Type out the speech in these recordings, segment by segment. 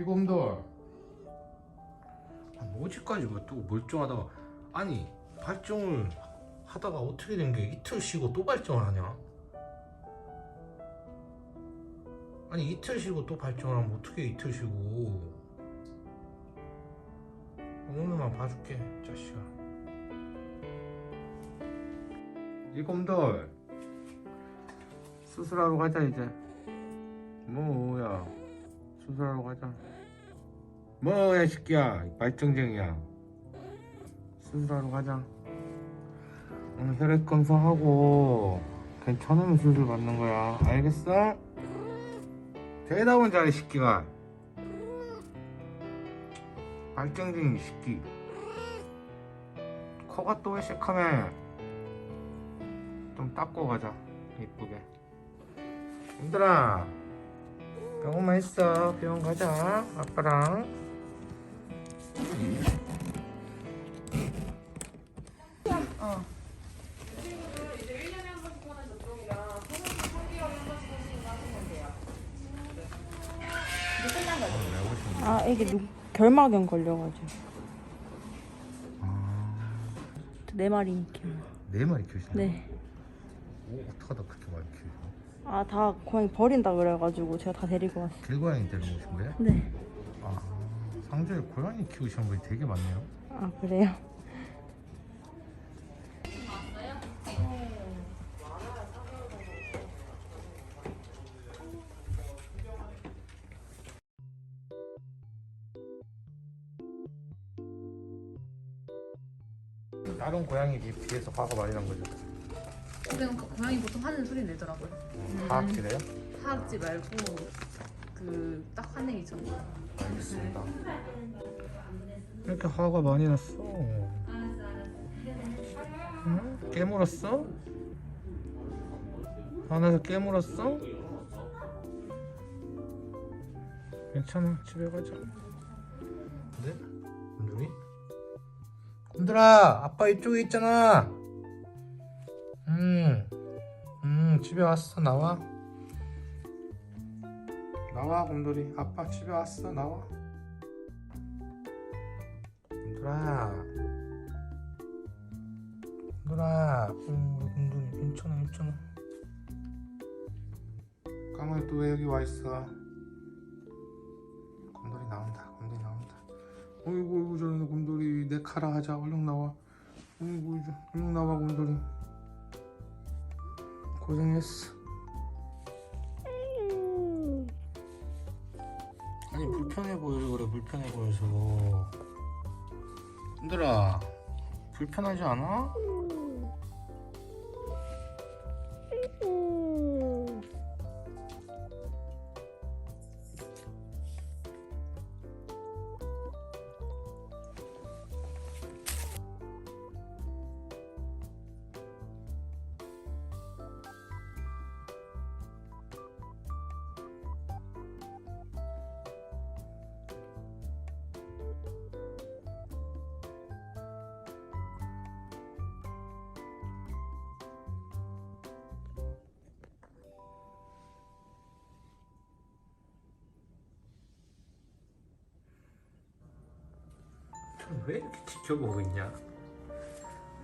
이곰들. 아, 뭐지까지 왜또 멀쩡하다가. 아니 발정을 하다가 어떻게 된 게 이틀 쉬고 또 발정을 하냐? 아니 이틀 쉬고 또 발정을 하면 어떻게 이틀 쉬고. 오늘만 봐줄게 자식아. 이곰들. 수술하러 가자 이제. 뭐야 수술하러 가자. 뭐야 새끼야. 발정쟁이야. 수술하러 가자. 오늘 혈액 검사하고 괜찮으면 수술 받는 거야. 알겠어? 대답은 잘해 새끼가. 발정쟁이 새끼. 코가 또왜 새카매? 좀 닦고 가자. 이쁘게. 얘들아 병원만 있어 병원 가자 아빠랑 어. 아 이게 누, 결막염 걸려가지고 네 마리 키워. 네 마리 키우시네 네. 오 어떡하다 그렇게 많이 키우죠 아 다 고양이 버린다 그래가지고 제가 다 데리고 왔어요. 길고양이 데리고 오신 거예요? 네. 아 상주에 고양이 키우시는 분이 되게 많네요 아 그래요? 다른 고양이 에 비해서 화가 많이 난 거죠 그냥 그 고양이 보통 하는 소리 내더라고요. 하악질해요? 하악지 말고 그 딱 화내기 전. 알겠습니다 이렇게 화가 많이 났어 응? 깨물었어? 화나서 깨물었어? 괜찮아 집에 가자 네? 곰돌이? 곰돌아 아빠 이쪽에 있잖아 음, 음 집에 왔어 나와? 나와 곰돌이. 아빠 집에 왔어 나와. 곰돌아. 곰돌아 음, 곰돌이 괜찮아 괜찮아. 까마귀 또왜 여기 와 있어? 곰돌이 나온다 곰돌이 나온다. 어이구 어이구 저런 곰돌이. 내 카라 하자. 얼른 나와. 어이구 얼른 나와 곰돌이 고생했어. 아니 불편해 보여서 그래 불편해 보여서. 힘들아 불편하지 않아? 왜 이렇게 지켜보고 있냐?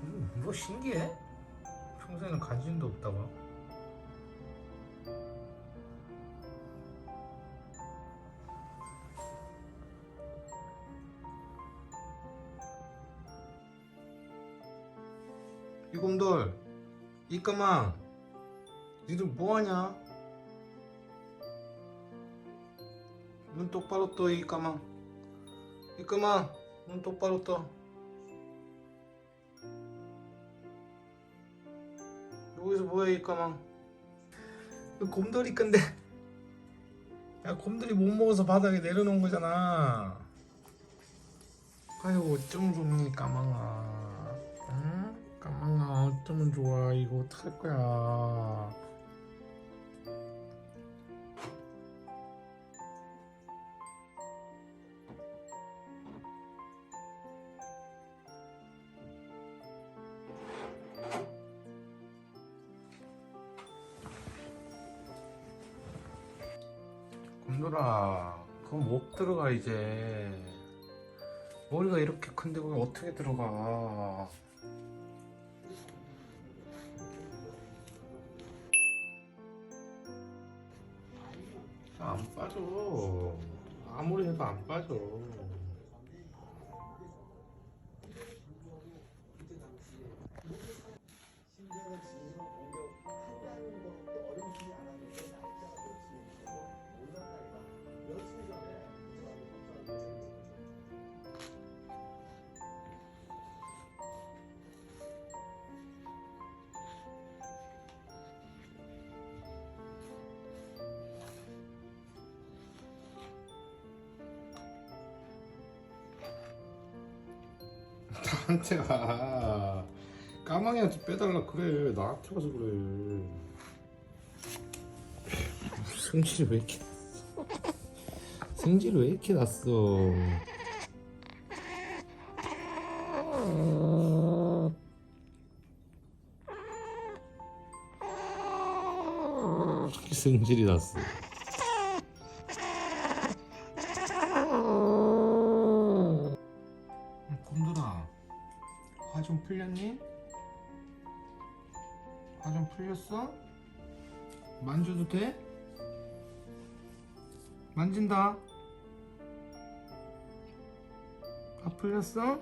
음, 뭐 신기해? 평소에는 관심도 없다가 이곰돌 이까망 니들 뭐하냐? 눈 똑바로 떠 이까망 이까망 눈 똑바로 떠. 여기서 뭐해 이 까망? 곰돌이 건데. 야 곰돌이 못 먹어서 바닥에 내려놓은 거잖아. 아유 어쩜 좋니 까망아. 응? 까망아 어쩌면 좋아 이거 어떡할 거야. 곰돌아 그건 못 들어가 이제. 머리가 이렇게 큰데 그게 어떻게 들어가? 안 빠져. 아무리 해도 안 빠져 나한테 가. 까망이한테 빼달라 그래. 나한테 가서 그래. 승질이 왜 이렇게 승질이 왜 이렇게 났어? 승질이 났어 좀 풀렸어? 만져도 돼? 만진다 화 풀렸어?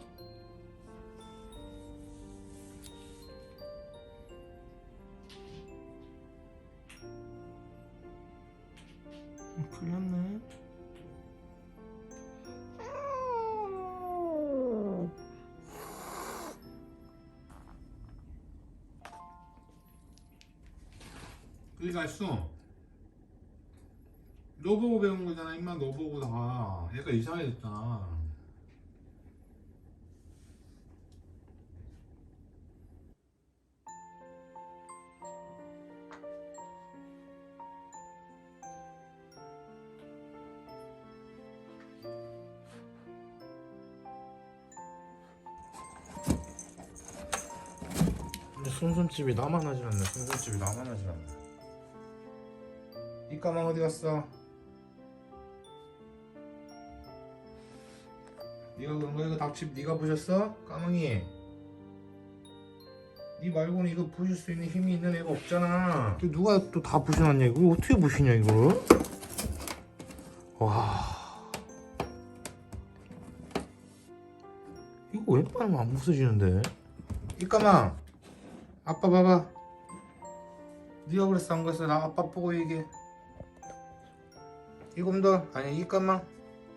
음, 풀렸네 어디 갔어? 너 보고 배운 거잖아 임마 너 보고 다. 얘가 이상해졌잖아 순순집이 나만 하질 않네 순순집이 나만 하질 않네 이 까망 어디 갔어? 네가 그런 거 이거 닭집 네가 부셨어? 까망이. 네 말고는 이거 부실 수 있는 힘이 있는 애가 없잖아. 또 누가 또 다 부셔놨냐 이거? 어떻게 부시냐 이거를 와. 이거 왜 빨면 안 부서지는데? 이 까망 아빠 봐봐. 네가 그랬어 안 그랬어? 나 아빠 보고 얘기해 이곰도 아니 이 까망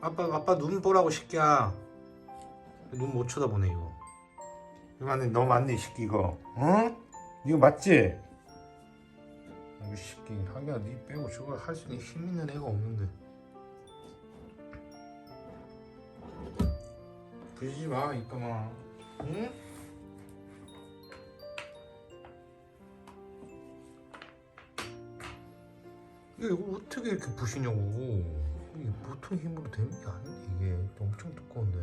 아빠 아빠 눈 보라고 새끼야 눈 못 쳐다보네 이거 이거 맞네 너 맞네 이 새끼 이거 어? 이거 맞지? 이 새끼 하기야 네 빼고 저걸 할수 있는 힘 있는 애가 없는데 부시지 마 이 까망 응? 이거 어떻게 이렇게 부시냐고. 이게 보통 힘으로 되는 게 아닌데 이게. 엄청 두꺼운데